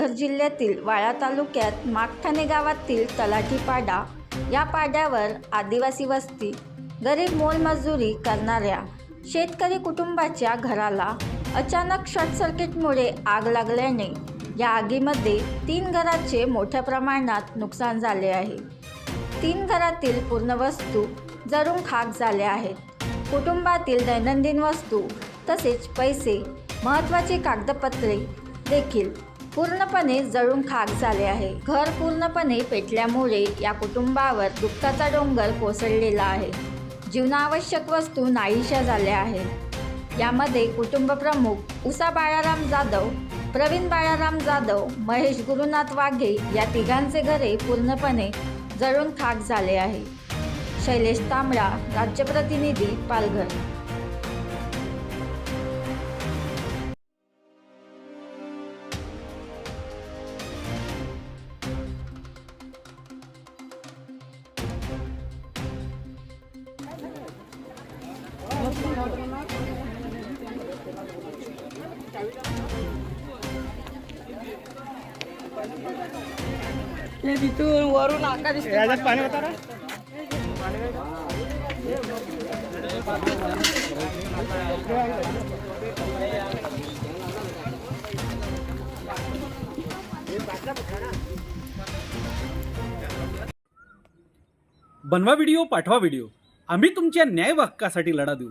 पालघर जिल्ह्यातील वाळा तालुक्यात मागठाणे गावातील तलाठी पाडा या पाड्यावर आदिवासी वस्ती गरीब मोलमजुरी करणाऱ्या शेतकरी कुटुंबाच्या घराला अचानक शॉर्ट सर्किटमुळे आग लागल्याने या आगीमध्ये तीन घराचे मोठ्या प्रमाणात नुकसान झाले आहे. तीन घरातील पूर्ण वस्तू जरून खाक झाल्या आहेत. कुटुंबातील दैनंदिन वस्तू तसेच पैसे महत्त्वाची कागदपत्रे देखील पूर्णपणे जळून खाक झाले आहे. घर पूर्णपणे पेटल्यामुळे या कुटुंबावर दुःखाचा डोंगर कोसळलेला आहे. जीवनावश्यक वस्तू नाहीशा झाल्या आहेत. यामध्ये कुटुंब प्रमुख उषा बाळाराम जाधव प्रवीण बाळाराम जाधव महेश गुरुनाथ वाघे या तिघांचे घरे पूर्णपणे जळून खाक झाले आहे. शैलेश तांबडा राज्यप्रतिनिधी पालघर. हे तिथून वरून आका दिसतो याच्यात पाणी होतं ना बनवा व्हिडिओ पाठवा व्हिडिओ आम्ही तुमच्या न्याय व हक्कासाठी लढा देऊ.